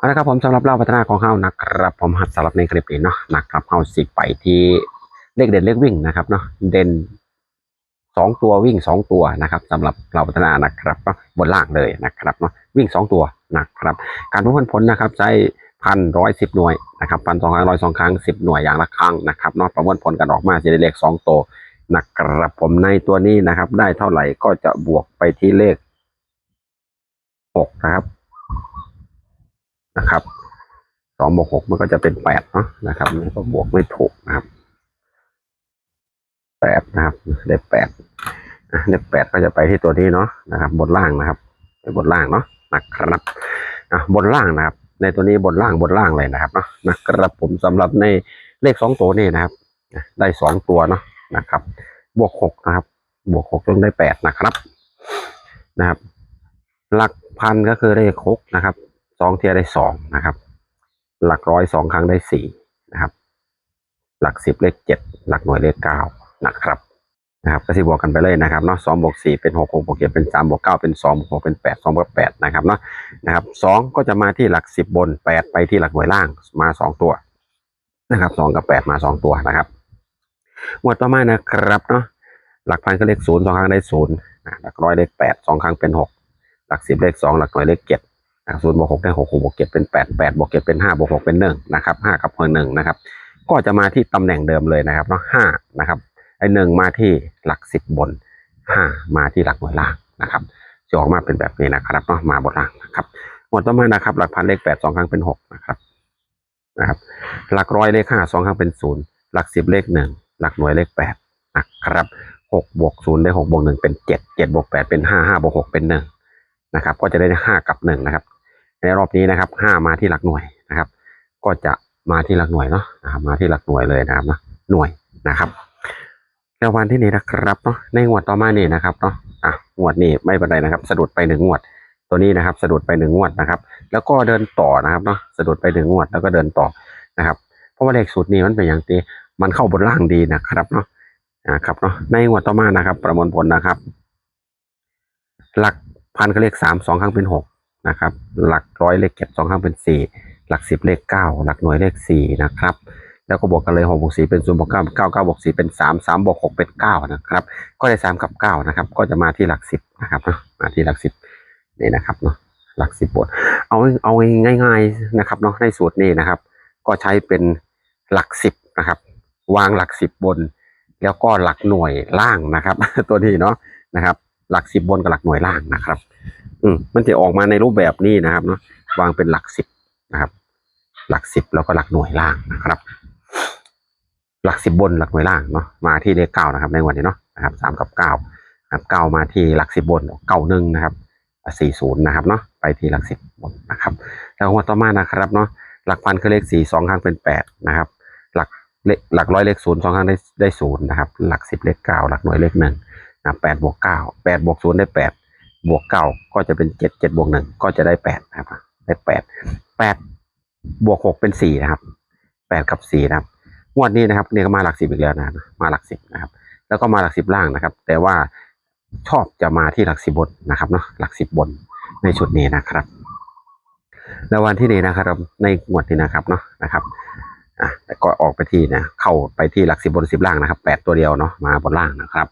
เอาละครับผมสำหรับเล่าพัฒนาของเฮานะครับผมหัดสำหรับในคลิปนี้เนาะนะครับเฮาสิไปที่เลขเด่นเลขวิ่งนะครับเนาะเด่นสองตัววิ่งสองตัวนะครับสำหรับเราพัฒนานะครับเนาะบนล่างเลยนะครับเนาะวิ่งสองตัวนะครับ การประมวลผลนะครับใช้พันร้อยสิบหน่วยนะครับพันสองร้อยสองครั้งสิบหน่วยอย่างละครั้งนะครับเนาะประมวลผลกันออกมาจะได้เลขสองตัวนะครับผมในตัวนี้นะครับ ได้เท่าไหร่ก็จะบวกไปที่เลขหกนะครับ นะครับสองบวกหกมันก็จะเป็นแปดเนาะนะครับนี่ก็บวกไม่ถูกนะครับแปดนะครับ ได้แปดได้แปดก็จะไปที่ตัวนี้เนาะนะครับ บนล่างนะครับบนล่างเนาะนะครับอะบนล่างนะครับ ในตัวนี้บนล่างบนล่างเลยนะครับเนาะนะครับผมสำหรับในเลขสองตัวนี่นะครับ ได้สองตัวเนาะนะครับ บวกหกนะครับ บวกหกจนได้แปดนะครับนะครับ หลักพันก็คือเลขหกนะครับ สองเทียได้สองนะครับ หลักร้อยสองครั้งได้สี่นะครับ หลักสิบเลขเจ็ดหลักหน่วยเลขเก้านะครับนะครับก็สิบวกกันไปเลยนะครับเนาะสองบวกสี่เป็นหกหกบวกเจ็ดเป็นสามบวกเก้าเป็นสองบวกหกเป็นแปดสองบวกแปดนะครับเนาะนะครับสองก็จะมาที่หลักสิบบนแปดไปที่หลักหน่วยล่างมาสองตัวนะครับสองกับแปดมาสองตัวนะครับหมวดต่อมานะครับเนาะหลักพันก็เลขศูนย์สองครั้งได้ศูนย์หลักร้อยเลขแปดสองครั้งเป็นหกหลักสิบเลขสองหลักหน่วยเลขเจ็ด ศูนย์บวกหกได้หกหกบวกเจ็ดเป็นแปดแปดบวกเจ็ดเป็นห้าบวกหกเป็นหนึ่งนะครับห้ากับหนึ่งนะครับ ก็จะมาที่ตำแหน่งเดิมเลยนะครับเนาะห้านะครับไอหนึ่งมาที่หลักสิบบนห้ามาที่หลักหน่วยล่างนะครับจะออกมาเป็นแบบนี้นะครับเนาะมาบนล่างนะครับหมดต่อมานะครับ หลักพันเลขแปดสองครั้งเป็นหกนะครับนะครับ หลักร้อยเลขห้าสองครั้งเป็นศูนย์หลักสิบเลขหนึ่งหลักหน่วยเลขแปดนะครับหกบวกศูนย์ได้หกบวกหนึ่งเป็นเจ็ดเจ็ดบวกแปดเป็นห้าห้าบวกหกเป็นหนึ่งนะครับ ก็จะได้ห้ากับหนึ่งนะครับ ในรอบนี้นะครับห้ามาที่หลักหน่วยนะครับ ก็จะมาที่หลักหน่วยเนาะนะครับมาที่หลักหน่วยเลยนะครับเนาะหน่วยนะครับแล้ววันที่นี้นะครับเนาะในงวดต่อมานี่นะครับเนาะอะงวดนี้ไม่เป็นไรนะครับ สะดุดไปหนึ่งงวดตัวนี้นะครับ สะดุดไปหนึ่งงวดนะครับ แล้วก็เดินต่อนะครับเนาะสะดุดไปหนึ่งงวดแล้วก็เดินต่อนะครับ เพราะว่าเลขสูตรนี้มันเป็นอย่างตีมันเข้าบนล่างดีนะครับเนาะอ่าครับเนาะในงวดต่อมานะครับ ประมวลผลนะครับ หลักพันก็เลขสามสองครั้งเป็นหก นะครับ หลักร้อยเลขเจ็ดสองข้างเป็นสี่หลักสิบเลขเก้าหลักหน่วยเลขสี่นะครับ แล้วก็บวกกันเลยหกบวกสี่เป็นศูนย์บวกเก้าเก้าเก้าบวกสี่เป็นสามสามบวกหกเป็นเก้านะครับ ก็ได้สามกับเก้านะครับ ก็จะมาที่หลักสิบนะครับมาที่หลักสิบนี่นะครับเนาะหลักสิบบทเอาเอาง่ายๆนะครับเนาะในสูตรนี้นะครับ ก็ใช้เป็นหลักสิบนะครับ วางหลักสิบบน แล้วก็หลักหน่วยล่างนะครับ ตัวนี้เนาะนะครับ หลักสิบบนกับหลักหน่วยล่างนะครับ อืมมันจะออกมาในรูปแบบนี้นะครับเนาะวางเป็นหลักสิบนะครับ หลักสิบแล้วก็หลักหน่วยล่างนะครับ หลักสิบบนหลักหน่วยล่างเนาะมาที่เลขเก้านะครับ ในวันนี้เนาะนะครับสามกับเก้าครับเก้ามาที่หลักสิบบนเก้าหนึ่งนะครับสี่ศูนย์นะครับเนาะไปที่หลักสิบบนนะครับ แล้วงวต่อมานะครับเนาะหลักพันคือเลขสี่สองครั้งเป็นแปดนะครับ หลักเลขหลักร้อยเลขศูนย์สองครั้งได้ได้ศูนย์นะครับ หลักสิบเลขเก้าหลักหน่วยเลขหนึ่งนะแปดบวกเก้าแปดบวกศูนย์ได้แปด บวกเก้าก็จะเป็นเจ็ดเจ็ดบวกหนึ่งก็จะได้แปดนะครับได้แปดแปดบวกหกเป็นสี่นะครับแปดกับสี่นะครับงวดนี้นะครับเนี่ยก็มาหลักสิบอีกแล้วนะมาหลักสิบนะครับ แล้วก็มาหลักสิบล่างนะครับ แต่ว่าชอบจะมาที่หลักสิบบนนะครับเนาะหลักสิบบนในชุดนี้นะครับ แล้ววันที่นี้นะครับ ในงวดนี้นะครับเนาะนะครับอะแต่ก็ออกไปที่นะเข้าไปที่หลักสิบบนสิบล่างนะครับแปดตัวเดียวเนาะมาบนล่างนะครับ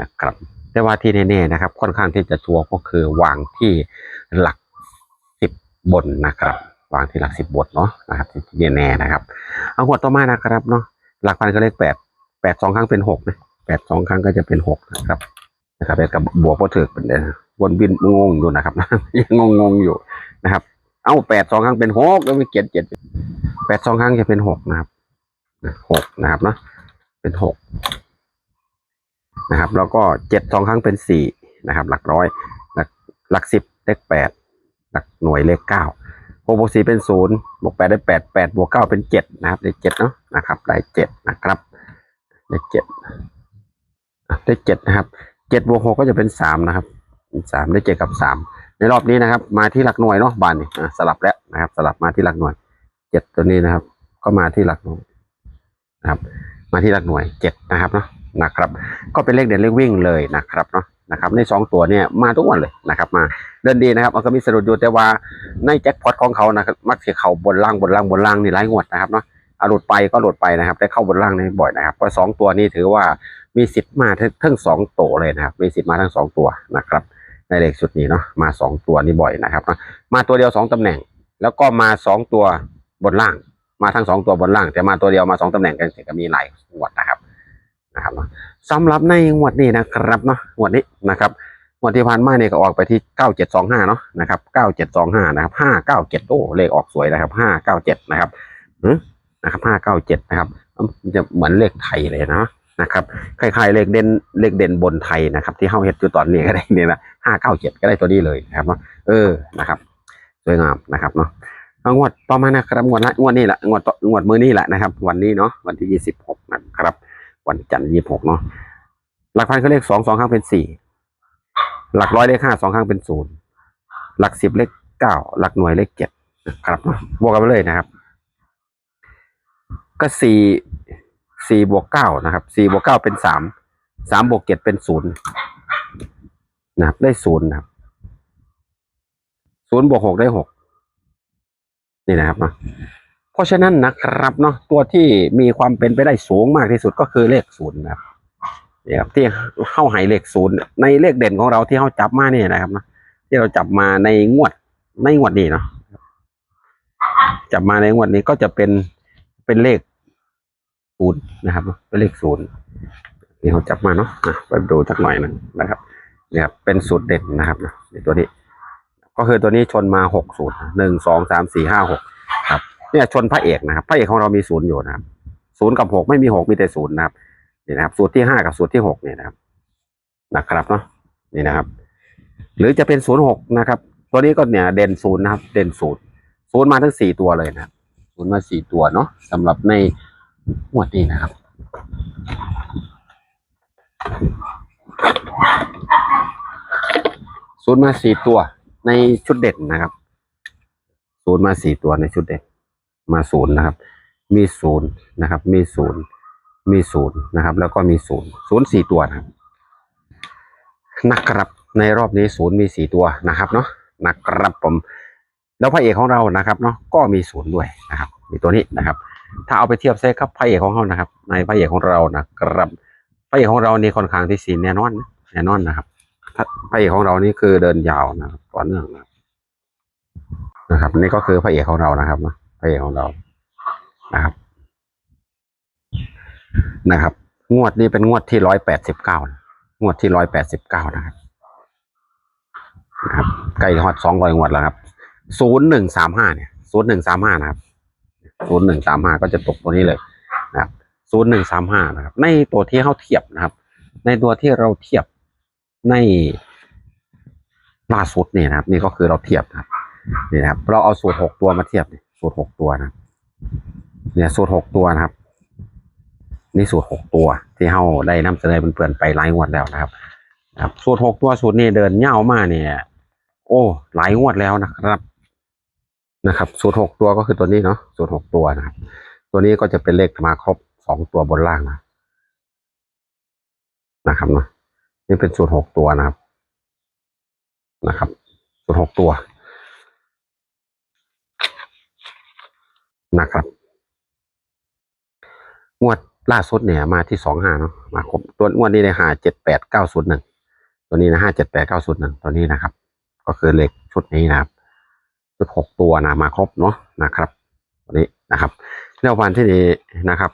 นะครับ แต่ว่าที่แน่ๆนะครับ ค่อนข้างที่จะชัวร์ก็คือวางที่หลักสิบบนนะครับ วางที่หลักสิบบนเนาะนะครับที่แน่ๆนะครับ เอาหัวต่อมานะครับเนาะหลักพันก็เลขแปดแปดสองครั้งเป็นหกนะแปดสองครั้งก็จะเป็นหกนะครับนะครับแล้วกับบวกพอถึกเป็นเดือนวนบินงงอยู่นะครับยังงงงๆอยู่นะครับ เอาแปดสองครั้งเป็นหกแล้วไม่เจ็ดเจ็ดแปดสองครั้งจะเป็นหกนะครับหกนะครับเนาะเป็นหก นะครับ แล้วก็เจ็ดสองครั้งเป็นสี่นะครับ หลักร้อย หลักหลักสิบเลขแปดหลักหน่วยเลขเก้าหกบวกสี่เป็นศูนย์บวกแปดได้แปดแปดบวกเก้าเป็นเจ็ดนะครับได้เจ็ดเนาะนะครับได้เจ็ดนะครับได้เจ็ดได้เจ็ดนะครับเจ็ดบวกหกก็จะเป็นสามนะครับสามได้เจ็ดกับสามในรอบนี้นะครับ มาที่หลักหน่วยเนาะบานนี่อะสลับแล้วนะครับ สลับมาที่หลักหน่วยเจ็ดตัวนี้นะครับ ก็มาที่หลักหน่วยนะครับ มาที่หลักหน่วยเจ็ดนะครับเนาะ นะครับ ก็เป็นเลขเด่นเลขวิ่งเลยนะครับเนาะนะครับในสองตัวเนี่ยมาทุกวันเลยนะครับมาเดินดีนะครับมันก็มีสะดุดอยู่แต่ว่าในแจ็คพอตของเขานะครับมักจะเข้าบนล่างบนล่างบนล่างนี่หลายงวดนะครับเนาะหลุดไปก็หลุดไปนะครับแต่เข้าบนล่างนี่บ่อยนะครับเพราะสองตัวนี้ถือว่ามีสิทธิ์มาทั้งสองตัวเลยนะครับมีสิทธิ์มาทั้งสองตัวนะครับ ในเลขชุดนี้เนาะมาสองตัวนี่บ่อยนะครับนะมาตัวเดียวสองตำแหน่ง แล้วก็มาสองตัวบนล่าง มาทั้งสองตัวบนล่าง แต่มาตัวเดียวมาสองตำแหน่งกันก็มีหลายงวดนะครับ นะครับสำหรับในงวดนี้นะครับเนาะงวดนี้นะครับงวดที่ผ่านมาเนี่ยก็ออกไปที่เก้าเจ็ดสองห้าเนาะนะครับเก้าเจ็ดสองห้านะครับห้าเก้าเจ็ดโอ้เลขออกสวยนะครับห้าเก้าเจ็ดนะครับอืมนะครับห้าเก้าเจ็ดนะครับมันจะเหมือนเลขไทยเลยนะนะครับคล้ายๆเลขเด่นเลขเด่นบนไทยนะครับ ที่เฮาเฮ็ดอยู่ตอนนี้ก็ได้เนี่ยนะห้าเก้าเจ็ดก็ได้ตัวนี้เลยนะครับเนาะเออนะครับสวยงามนะครับเนาะงวดต่อมานะครับงวดละงวดนี้แหละงวดต่องวดมือนี้แหละนะครับ วันนี้เนาะวันที่ยี่สิบหก วันจันทร์ยี่สิบหกเนาะหลักพันก็เลขสองสองข้างเป็นสี่หลักร้อยเลขห้าสองข้างเป็นศูนย์หลักสิบเลขเก้าหลักหน่วยเลขเจ็ดครับบวกกันไปเลยนะครับ ก็สี่สี่บวกเก้านะครับสี่บวกเก้าเป็นสามสามบวกเจ็ดเป็นศูนย์นะครับ ได้ศูนย์นะครับศูนย์บวกหกได้หกนี่นะครับ เพราะฉะนั้นนะครับเนาะตัวที่มีความเป็นไปได้สูงมากที่สุดก็คือเลขศูนย์นะครับนี่ครับที่เข้าหายเลขศูนย์ในเลขเด่นของเราที่เข้าจับมาเนี่ยนะครับนะที่เราจับมาในงวดในงวดนี้เนาะจับมาในงวดนี้ก็จะเป็นเป็นเลขศูนย์นะครับเป็นเลขศูนย์ที่เขาจับมาเนาะไปดูสักหน่อยหนึงนะครับเนี่ยครับเป็นสูตรเด่นนะครับเนะตัวนี้ ก็คือตัวนี้ชนมาหกศูนย์หนึ่งสองสามสี่ห้าหก เนี่ยชนพระเอกนะครับ พระเอกของเรามีศูนย์อยู่นะครับศูนย์กับหกไม่มีหกมีแต่ศูนย์นะครับนี่นะครับ สูตรที่ห้ากับสูตรที่หกเนี่ยนะครับนะครับเนาะนี่นะครับ หรือจะเป็นศูนย์หกนะครับ ตัวนี้ก็เนี่ยเด่นศูนย์นะครับ เด่นศูนย์ศูนย์มาทั้งสี่ตัวเลยนะครับศูนย์มาสี่ตัวเนาะสำหรับในงวดนี้นะครับศูนย์มาสี่ตัวในชุดเด่นนะครับศูนย์มาสี่ตัวในชุดเด่น มาศูนย์นะครับ มีศูนย์นะครับ มีศูนย์มีศูนย์นะครับ แล้วก็มีศูนย์ศูนย์สี่ตัวนะครับนะครับในรอบนี้ศูนย์มีสี่ตัวนะครับเนาะนะครับผมแล้วพระเอกของเรานะครับเนาะก็มีศูนย์ด้วยนะครับมีตัวนี้นะครับ ถ้าเอาไปเทียบเซกับพระเอกของเรานะครับ ในพระเอกของเรานะครับพระเอกของเรานี่ค่อนข้างที่สีแน่นอนแน่นอนนะครับพระเอกของเรานี่คือเดินยาวนะครับต่อเนื่องนะครับนะครับ นี่ก็คือพระเอกของเรานะครับนะ เอของเรานะครับ นะครับ งวดนี้เป็นงวดที่ร้อยแปดสิบเก้างวดที่ร้อยแปดสิบเก้านะครับนะครับใกล้ฮอดสองร้อยงวดแล้วครับศูนย์หนึ่งสามห้าเนี่ยศูนย์หนึ่งสามห้านะครับศูนย์หนึ่งสามห้าก็จะตกตัวนี้เลยนะครับศูนย์หนึ่งสามห้านะครับ ในตัวที่เขาเทียบนะครับ ในตัวที่เราเทียบในล่าสุดนี่นะครับ นี่ก็คือเราเทียบนะครับนี่นะครับ เราเอาสูตรหกตัวมาเทียบเนี่ย สูตรหกตัวนะเนี่ยสูตรหกตัวนะครับ นี่สูตรหกตัว ที่เราได้นำเสนอเพื่อนๆไปหลายงวดแล้วนะครับครับสูตรหกตัวสูตรนี้เดินเง่ามาเนี่ย โอ้หลายงวดแล้วนะครับ นะครับ สูตรหกตัวก็คือตัวนี้เนาะสูตรหกตัวนะครับ ตัวนี้ก็จะเป็นเลขมาครบสองตัวบนล่างนะนะครับเนาะนี่เป็นสูตรหกตัวนะครับ นะครับ สูตรหกตัว นะครับ งวดล่าสุดเนี่ยมาที่สองห้าเนาะมาครบตัวงวดนี้ในห้าเจ็ดแปดเก้าศูนย์หนึ่งตัวนี้นะห้าเจ็ดแปดเก้าศูนย์หนึ่งตัวนี้นะครับ ก็คือเลขชุดนี้นะครับชุดหกตัวนะมาครบเนาะนะครับตัวนี้นะครับแล้ววันที่นี้นะครับ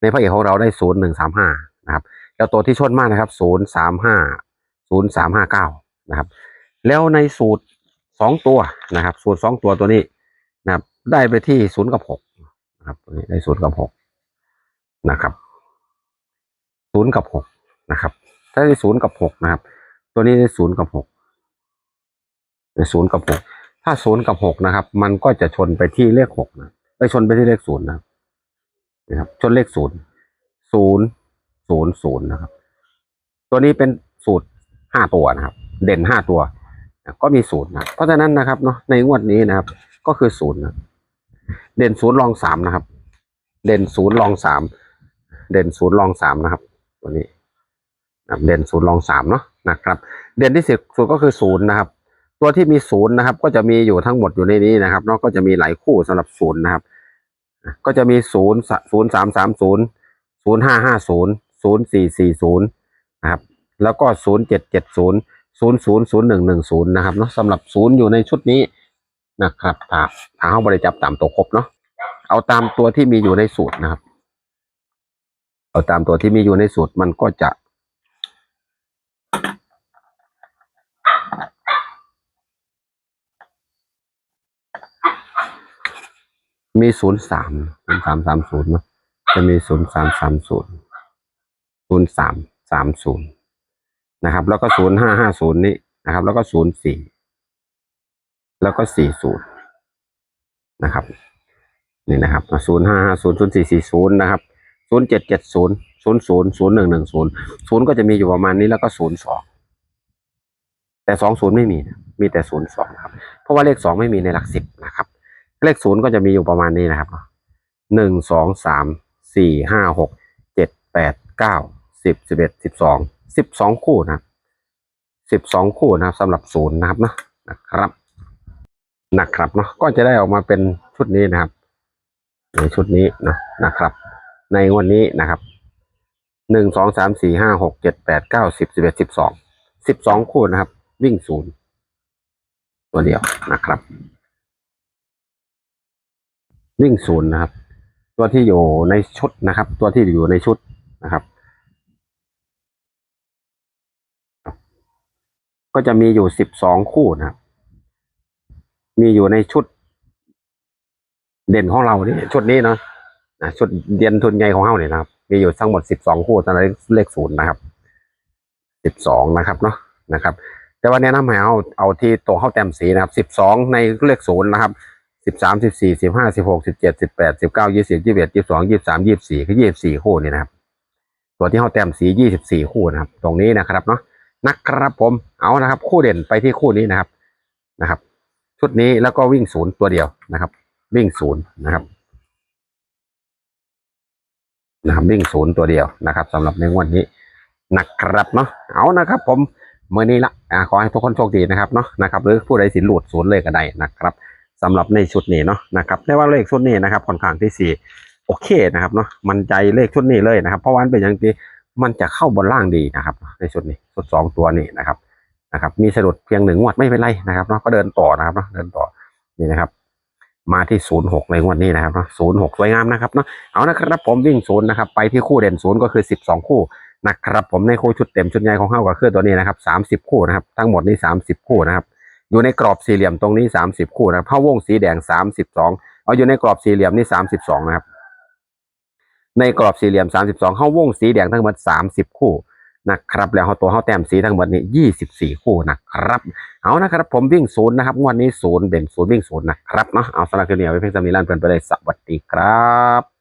ในพระเอกของเราได้ศูนย์หนึ่งสามห้านะครับ แล้วตัวที่ชนมากนะครับศูนย์สามห้าศูนย์สามห้าเก้านะครับ แล้วในสูตรสองตัวนะครับ สูตรสองตัวตัวนี้นะครับ ได้ไปที่ศูนย์กับหกนะครับนี้ได้ศูนย์กับหกนะครับศูนย์กับหกนะครับถ้าได้ศูนย์กับหกนะครับ ตัวนี้ได้ศูนย์กับหกได้ศูนย์กับหกถ้าศูนย์กับหกนะครับ มันก็จะชนไปที่เลขหกนะไปชนไปที่เลขศูนย์นะครับนะครับ ชนเลขศูนย์ศูนย์ศูนย์ศูนย์นะครับ ตัวนี้เป็นสูตรห้าตัวนะครับ เด่นห้าตัว ก็มีศูนย์นะเพราะฉะนั้นนะครับเนาะในงวดนี้นะครับ ก็คือศูนย์นะ เด่นศูนย์รองสามนะครับ เด่นศูนย์รองสามเด่นศูนย์รองสามนะครับ ตัวนี้เด่นศูนย์รองสามเนาะนะครับ เด่นที่สุดสุดก็คือศูนย์นะครับ ตัวที่มีศูนย์นะครับ ก็จะมีอยู่ทั้งหมดอยู่ในนี้นะครับเนาะก็จะมีหลายคู่สำหรับศูนย์นะครับ ก็จะมีศูนย์ศูนย์สามสามศูนย์ศูนย์ห้าห้าศูนย์ศูนย์สี่สี่ศูนย์นะครับ แล้วก็ศูนย์เจ็ดเจ็ดศูนย์ศูนย์ศูนย์ศูนย์หนึ่งหนึ่งศูนย์นะครับเนาะสำหรับศูนย์อยู่ในชุดนี้ นะครับถ้าถ้าเขาบริจับตามตัวครบเนาะเอาตามตัวที่มีอยู่ในสูตรนะครับ เอาตามตัวที่มีอยู่ในสูตรมันก็จะมีศูนย์สามศูนย์สามสามศูนย์เนาะจะมีศูนย์สามสามศูนย์ศูนย์สามสามศูนย์นะครับ แล้วก็ศูนย์ห้าห้าศูนย์นี้นะครับ แล้วก็ศูนย์สี่ แล้วก็สี่ศูนย์นะครับนี่นะครับศูนย์ห้าห้าศูนย์ศูนย์สี่สี่ศูนย์นะครับศูนย์เจ็ดเจ็ดศูนย์ศูนย์ศูนย์ศูนย์หนึ่งหนึ่งศูนย์ศูนย์ก็จะมีอยู่ประมาณนี้แล้วก็ศูนย์สองแต่สองศูนย์ไม่มีมีแต่ศูนย์สองครับเพราะว่าเลขสองไม่มีในหลักสิบนะครับ เลขศูนย์ก็จะมีอยู่ประมาณนี้นะครับหนึ่งสองสามสี่ห้าหกเจ็ดแปดเก้าสิบสิบเอ็ดสิบสองสิบสองคู่นะสิบสองคู่นะครับสำหรับศูนย์นะครับนะครับ นะครับเนาะก็จะได้ออกมาเป็นชุดนี้นะครับในชุดนี้นะนะครับ ในวันนี้นะครับหนึ่งสองสามสี่ห้าหกเจ็ดแปดเก้าสิบสิบเอ็ดสิบสองสิบสองคู่นะครับ วิ่งศูนย์ตัวเดียวนะครับ วิ่งศูนย์นะครับ ตัวที่อยู่ในชุดนะครับ ตัวที่อยู่ในชุดนะครับ ก็จะมีอยู่สิบสองคู่นะครับ มีอยู่ในชุด เด่นของเรานี่ชุดนี้เนาะชุดเด่นทุนใหญ่ของเราเนี่ยนะครับ มีอยู่ทั้งหมดสิบสองคู่ตอนนี้เลขศูนย์นะครับสิบสองนะครับเนาะนะครับ แต่ว่าแนะนำให้เอาเอาที่ตัวเข้าแต้มสีนะครับสิบสองในเลขศูนย์นะครับสิบสามสิบสี่สิบห้าสิบหกสิบเจ็ดสิบแปดสิบเก้ายี่สิบยี่สิบเอ็ดยี่สิบสองยี่สิบสามยี่สิบสี่คือยี่สิบสี่คู่นี่นะครับ ตัวที่เข้าแต้มสียี่สิบสี่คู่นะครับ ตรงนี้นะครับเนาะนะครับผมเอานะครับ คู่เด่นไปที่คู่นี้นะครับนะครับ ชุดนี้แล้วก็วิ่งศูนย์ตัวเดียวนะครับ วิ่งศูนย์นะครับนะครับวิ่งศูนย์ตัวเดียวนะครับสำหรับในงวดนี้นะครับเนาะเอานะครับ ผมเมื่อนี้ละขอให้ทุกคนโชคดีนะครับเนาะนะครับหรือผู้ใดสินหลุดศูนย์เลยก็ได้นะครับสำหรับในชุดนี้เนาะนะครับแต่ว่าเลขชุดนี้นะครับค่อนข้างที่สี่โอเคนะครับเนาะมันใจเลขชุดนี้เลยนะครับ เพราะว่ามันเป็นอย่างที่มันจะเข้าบนล่างดีนะครับ ในชุดนี้ชุดสองตัวนี้นะครับ นะครับมีสะดุดเพียงหนึ่งงวดไม่เป็นไรนะครับเนาะก็เดินต่อนะครับเนาะเดินต่อนี่นะครับมาที่ศูนย์หกในงวดนี้นะครับเนาะศูนย์หกสวยงามนะครับเนาะเอานะครับผมวิ่งศูนย์นะครับไปที่คู่เด่นศูนย์ก็คือสิบสองคู่นะครับผมในคู่ชุดเต็มชุดใหญ่ของเฮาก็คือตัวนี้นะครับสามสิบคู่นะครับทั้งหมดนี้สามสิบคู่นะครับอยู่ในกรอบสี่เหลี่ยมตรงนี้สามสิบคู่นะครับผ้าวงสีแดงสามสิบสองเอาอยู่ในกรอบสี่เหลี่ยมนี่สามสิบสองนะครับในกรอบสี่เหลี่ยมสามสิบสองเข้าวงสีแดงทั้งหมดสามสิบคู่ นะครับแล้วเขาตัวเขาแต้มสีทั้งหมดนี่ยี่สิบสี่คู่นะครับเอานะครับ ผมวิ่งศูนย์นะครับงวดนี้ศูนย์เด่นศูนย์วิ่งศูนย์นะครับเนาะเอาสำหรับคืนนี้เอาไว้เพียงเท่านี้ลั่นเพื่อนไปเลยสวัสดีครับ